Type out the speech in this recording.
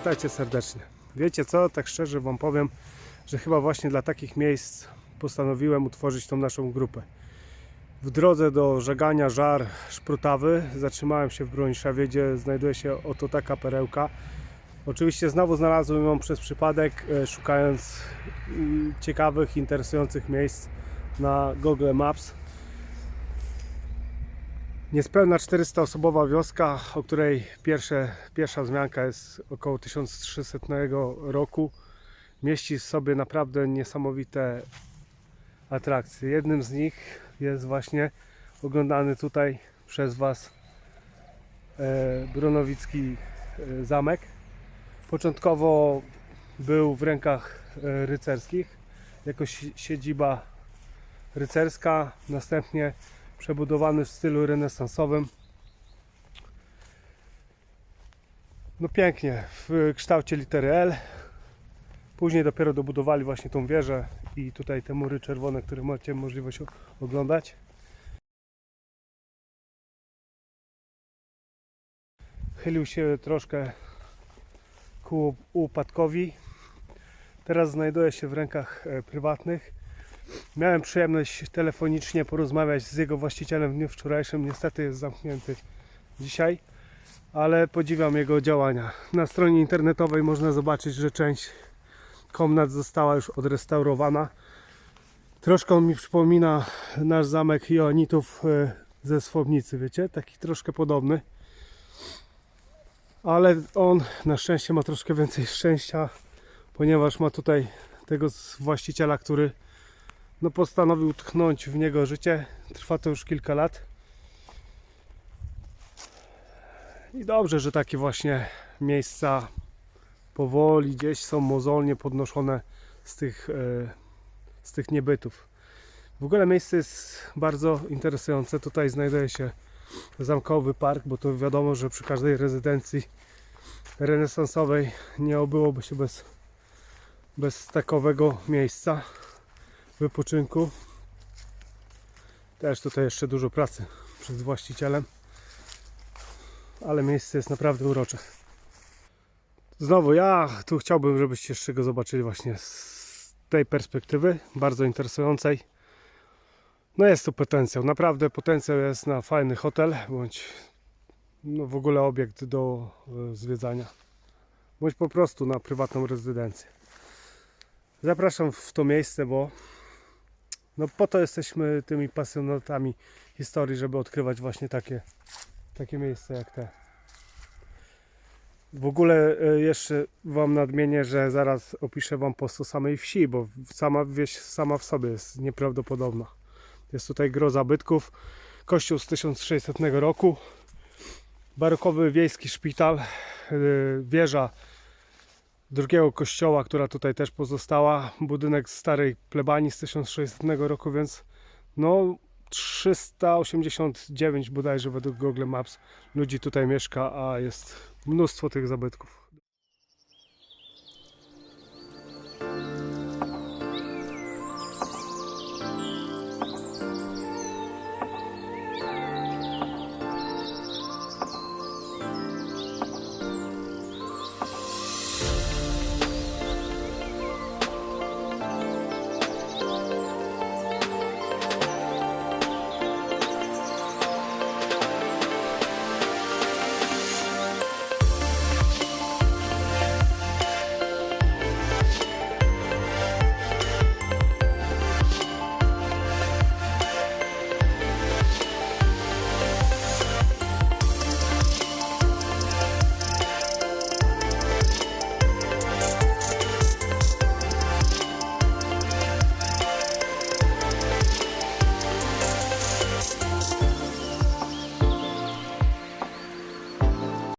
Witajcie serdecznie. Wiecie co, tak szczerze Wam powiem, że chyba właśnie dla takich miejsc postanowiłem utworzyć tą naszą grupę. W drodze do żegania żar szprutawy zatrzymałem się w Broniszewie, gdzie znajduje się oto taka perełka. Oczywiście znowu znalazłem ją przez przypadek, e, szukając mm, ciekawych, interesujących miejsc na Google Maps. Niespełna 400 osobowa wioska, o której pierwsze, pierwsza wzmianka jest około 1300 roku. Mieści w sobie naprawdę niesamowite atrakcje. Jednym z nich jest właśnie oglądany tutaj przez Was e, Brunowicki e, zamek. Początkowo był w rękach e, rycerskich jako si- siedziba rycerska, następnie przebudowany w stylu renesansowym. No pięknie, w kształcie litery L. Później dopiero dobudowali właśnie tą wieżę i tutaj te mury czerwone, które macie możliwość oglądać. Chylił się troszkę ku upadkowi. Teraz znajduje się w rękach e, prywatnych. Miałem przyjemność telefonicznie porozmawiać z jego właścicielem w dniu wczorajszym. Niestety jest zamknięty dzisiaj, ale podziwiam jego działania. Na stronie internetowej można zobaczyć, że część komnat została już odrestaurowana. Troszkę on mi przypomina nasz zamek Joanitów e, ze Swobnicy, wiecie? Taki troszkę podobny. Ale on na szczęście ma troszkę więcej szczęścia, ponieważ ma tutaj tego właściciela, który no postanowił tchnąć w niego życie. Trwa to już kilka lat. I dobrze, że takie właśnie miejsca powoli gdzieś są mozolnie podnoszone z tych, e, z tych niebytów. W ogóle miejsce jest bardzo interesujące. Tutaj znajduje się zamkowy park, bo to wiadomo, że przy każdej rezydencji renesansowej nie obyłoby się bez, bez takowego miejsca wypoczynku. Też tutaj jeszcze dużo pracy przed właścicielem, ale miejsce jest naprawdę urocze. Znowu ja tu chciałbym, żebyście jeszcze go zobaczyli właśnie z tej perspektywy, bardzo interesującej. No jest tu potencjał, naprawdę potencjał jest na fajny hotel, bądź no w ogóle obiekt do e, zwiedzania, bądź po prostu na prywatną rezydencję. Zapraszam w to miejsce, bo no po to jesteśmy tymi pasjonatami historii, żeby odkrywać właśnie takie, takie miejsca jak te. W ogóle e, jeszcze Wam nadmienię, że zaraz opiszę Wam post o samej wsi, bo sama wieś sama w sobie jest nieprawdopodobna. Jest tutaj gro zabytków, kościół z 1600 roku, barokowy wiejski szpital, e, wieża drugiego kościoła, która tutaj też pozostała, budynek starej plebanii z 1600 roku, więc no 389 bodajże według Google Maps ludzi tutaj mieszka, a jest mnóstwo tych zabytków.